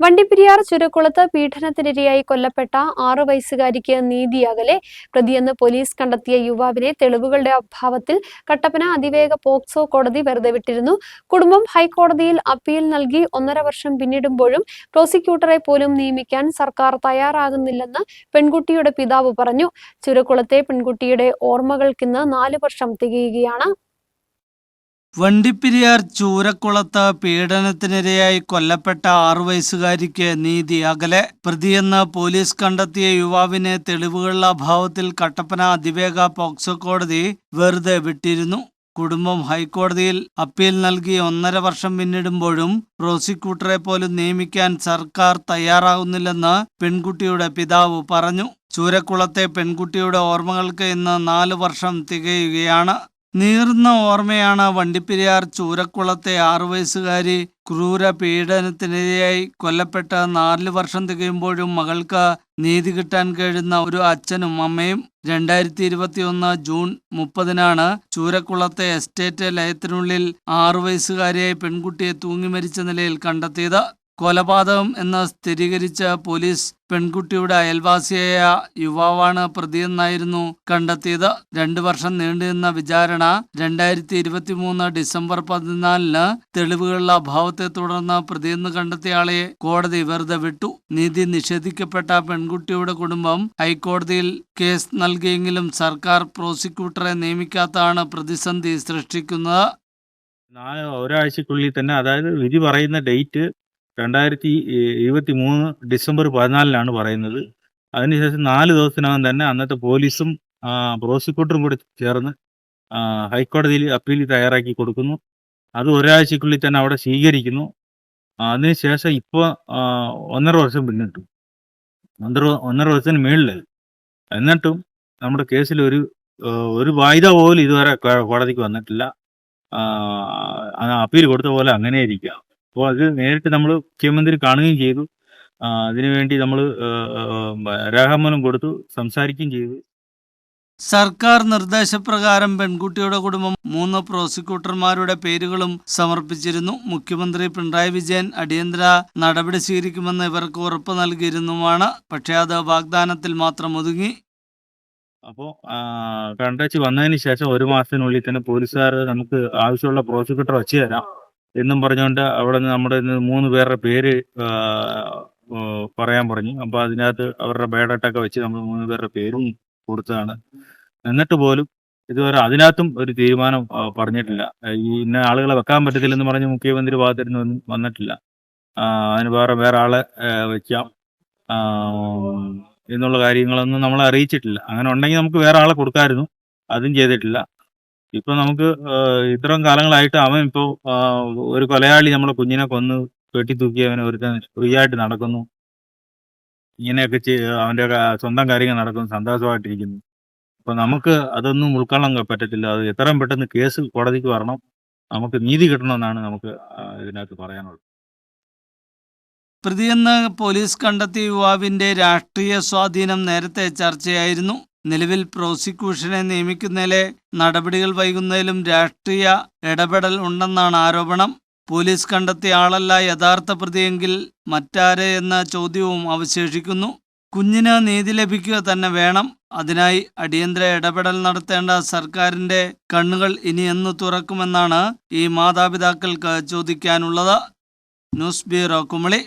വണ്ടിപ്പെരിയാർ ചുരക്കുളത്ത് പീഡനത്തിനിരയായി കൊല്ലപ്പെട്ട ആറു വയസ്സുകാരിക്ക് നീതിയാകലെ. പ്രതിയെന്ന് പോലീസ് കണ്ടെത്തിയ യുവാവിനെ തെളിവുകളുടെ അഭാവത്തിൽ കട്ടപ്പന അതിവേഗ പോക്സോ കോടതി വെറുതെ വിട്ടിരുന്നു. കുടുംബം ഹൈക്കോടതിയിൽ അപ്പീൽ നൽകി ഒന്നര വർഷം പിന്നിടുമ്പോഴും പ്രോസിക്യൂട്ടറെ പോലും നിയമിക്കാൻ സർക്കാർ തയ്യാറാകുന്നില്ലെന്ന് പെൺകുട്ടിയുടെ പിതാവ് പറഞ്ഞു. ചുരക്കുളത്തെ പെൺകുട്ടിയുടെ ഓർമ്മകൾക്കിന്ന് നാലു വർഷം തികയുകയാണ്. വണ്ടിപ്പെരിയാർ ചൂരക്കുളത്ത് പീഡനത്തിനിരയായി കൊല്ലപ്പെട്ട ആറു വയസ്സുകാരിക്ക് നീതി. അകലെ പ്രതിയെന്ന് പോലീസ് കണ്ടെത്തിയ യുവാവിനെ തെളിവുകളുടെ അഭാവത്തിൽ കട്ടപ്പന അതിവേഗ പോക്സോ കോടതി വെറുതെ വിട്ടിരുന്നു. കുടുംബം ഹൈക്കോടതിയിൽ അപ്പീൽ നൽകി ഒന്നര വർഷം പിന്നിടുമ്പോഴും പ്രോസിക്യൂട്ടറെ പോലും നിയമിക്കാൻ സർക്കാർ തയ്യാറാകുന്നില്ലെന്ന് പെൺകുട്ടിയുടെ പിതാവ് പറഞ്ഞു. ചൂരക്കുളത്തെ പെൺകുട്ടിയുടെ ഓർമ്മകൾക്ക് ഇന്ന് നാല് വർഷം തികയുകയാണ്. നീറുന്ന ഓർമ്മയാണ് വണ്ടിപ്പെരിയാർ ചൂരക്കുളത്തെ ആറു വയസ്സുകാരി ക്രൂര പീഡനത്തിനിരയായി കൊല്ലപ്പെട്ട നാല് വർഷം തികയുമ്പോഴും മകൾക്ക് നീതി കിട്ടാൻ കഴിയുന്ന ഒരു അച്ഛനും അമ്മയും രണ്ടായിരത്തി ഇരുപത്തിയൊന്ന് ജൂൺ മുപ്പതിനാണ് ചൂരക്കുളത്തെ എസ്റ്റേറ്റ് ലയത്തിനുള്ളിൽ ആറു വയസ്സുകാരിയായി പെൺകുട്ടിയെ തൂങ്ങി മരിച്ച നിലയിൽ കണ്ടെത്തിയത്. കൊലപാതകം എന്ന് സ്ഥിരീകരിച്ച പോലീസ് പെൺകുട്ടിയുടെ അയൽവാസിയായ യുവാവാണ് പ്രതിയെന്നായിരുന്നു കണ്ടെത്തിയത്. രണ്ടു വർഷം നീണ്ടുനിന്ന വിചാരണ രണ്ടായിരത്തി ഇരുപത്തി മൂന്ന് ഡിസംബർ പതിനാലിന് തെളിവുകളുടെ അഭാവത്തെ തുടർന്ന് പ്രതിയെന്ന് കണ്ടെത്തിയ കോടതി വെറുതെ വിട്ടു. നീതി നിഷേധിക്കപ്പെട്ട പെൺകുട്ടിയുടെ കുടുംബം ഹൈക്കോടതിയിൽ കേസ് നൽകിയെങ്കിലും സർക്കാർ പ്രോസിക്യൂട്ടറെ നിയമിക്കാത്തതാണ് പ്രതിസന്ധി സൃഷ്ടിക്കുന്നത്. ഒരാഴ്ചക്കുള്ളിൽ തന്നെ അതായത് വിധി പറയുന്ന ഡേറ്റ് രണ്ടായിരത്തി ഇരുപത്തി മൂന്ന് ഡിസംബർ പതിനാലിനാണ് പറയുന്നത്. അതിനുശേഷം നാല് ദിവസത്തിനകം തന്നെ അന്നത്തെ പോലീസും പ്രോസിക്യൂട്ടറും കൂടെ ചേർന്ന് ഹൈക്കോടതിയിൽ അപ്പീൽ തയ്യാറാക്കി കൊടുക്കുന്നു. അത് ഒരാഴ്ചക്കുള്ളിൽ തന്നെ അവിടെ സ്വീകരിക്കുന്നു. അതിനുശേഷം ഇപ്പോൾ ഒന്നര വർഷം പിന്നിട്ടു. ഒന്നര ഒന്നര വർഷത്തിന് മേളിലായി. എന്നിട്ടും നമ്മുടെ കേസിൽ ഒരു ഒരു വായ്ത പോലും ഇതുവരെ കോടതിക്ക് വന്നിട്ടില്ല. അപ്പീൽ കൊടുത്ത പോലെ അങ്ങനെ ഇരിക്കുക അപ്പോൾ അത് നേരിട്ട് നമ്മൾ മുഖ്യമന്ത്രി കാണുകയും ചെയ്തു. അതിനുവേണ്ടി നമ്മൾ രേഖാമൂലം കൊടുത്തു സംസാരിക്കുകയും ചെയ്തു. സർക്കാർ നിർദ്ദേശപ്രകാരം പെൺകുട്ടിയുടെ കുടുംബം മൂന്ന് പ്രോസിക്യൂട്ടർമാരുടെ പേരുകളും സമർപ്പിച്ചിരുന്നു. മുഖ്യമന്ത്രി പിണറായി വിജയൻ അടിയന്തര നടപടി സ്വീകരിക്കുമെന്ന് ഇവർക്ക് ഉറപ്പ് നൽകിയിരുന്നുമാണ്. പക്ഷേ അത് വാഗ്ദാനത്തിൽ മാത്രം ഒതുങ്ങി. അപ്പോൾ കണ്ടച്ച് വന്നതിന് ശേഷം ഒരു മാസത്തിനുള്ളിൽ തന്നെ പോലീസുകാർ നമുക്ക് ആവശ്യമുള്ള പ്രോസിക്യൂട്ടർ വെച്ച് തരാം. എന്നും പറഞ്ഞുകൊണ്ട് അവിടെ നിന്ന് നമ്മുടെ മൂന്ന് പേരുടെ പേര് പറയാൻ പറഞ്ഞു. അപ്പോൾ അതിനകത്ത് അവരുടെ ബയോഡാറ്റൊക്കെ വെച്ച് നമ്മൾ മൂന്ന് പേരുടെ പേരും കൊടുത്തതാണ്. എന്നിട്ട് പോലും ഇതുവരെ അതിനകത്തും ഒരു തീരുമാനം പറഞ്ഞിട്ടില്ല. ഈ ഇന്ന ആളുകളെ വെക്കാൻ പറ്റത്തില്ലെന്ന് പറഞ്ഞ് മുഖ്യമന്ത്രി ഭാഗത്തു നിന്നൊന്നും വന്നിട്ടില്ല. അതിന് വേറെ വേറെ ആളെ വെക്കാം എന്നുള്ള കാര്യങ്ങളൊന്നും നമ്മളെ അറിയിച്ചിട്ടില്ല. അങ്ങനെ ഉണ്ടെങ്കിൽ നമുക്ക് വേറെ ആളെ കൊടുക്കാമായിരുന്നു അതും ചെയ്തിട്ടില്ല. ഇപ്പൊ നമുക്ക് ഇത്രയും കാലങ്ങളായിട്ട് അവൻ ഇപ്പോ ഒരു കൊലയാളി നമ്മളെ കുഞ്ഞിനെ കൊന്ന് വെട്ടി തൂക്കി അവനെ ഒരുത്തൻ ഫ്രീ ആയിട്ട് നടക്കുന്നു. ഇങ്ങനെയൊക്കെ അവന്റെ സ്വന്തം കാര്യങ്ങൾ നടക്കുന്നു സന്തോഷമായിട്ടിരിക്കുന്നു. അപ്പൊ നമുക്ക് അതൊന്നും ഉൾക്കൊള്ളാൻ പറ്റത്തില്ല. അത് എത്രയും പെട്ടെന്ന് കേസ് കോടതിക്ക് വരണം. നമുക്ക് നീതി കിട്ടണമെന്നാണ് നമുക്ക് ഇതിനകത്ത് പറയാനുള്ളത്. പ്രതിയെന്ന് പോലീസ് കണ്ടെത്തിയ യുവാവിന്റെ രാഷ്ട്രീയ സ്വാധീനം നേരത്തെ ചർച്ചയായിരുന്നു. നിലവിൽ പ്രോസിക്യൂഷനെ നിയമിക്കുന്നതിലെ നടപടികൾ വൈകുന്നതിലും രാഷ്ട്രീയ ഇടപെടൽ ഉണ്ടെന്നാണ് ആരോപണം. പോലീസ് കണ്ടെത്തിയ ആളല്ല യഥാർത്ഥ പ്രതിയെങ്കിൽ മറ്റാരെ എന്ന ചോദ്യവും അവശേഷിക്കുന്നു. കുഞ്ഞിന് നീതി ലഭിക്കുക തന്നെ വേണം. അതിനായി അടിയന്തര ഇടപെടൽ നടത്തേണ്ട സർക്കാരിന്റെ കണ്ണുകൾ ഇനി എന്ന് തുറക്കുമെന്നാണ് ഈ മാതാപിതാക്കൾക്ക് ചോദിക്കാനുള്ളത്. News bureau Kumily.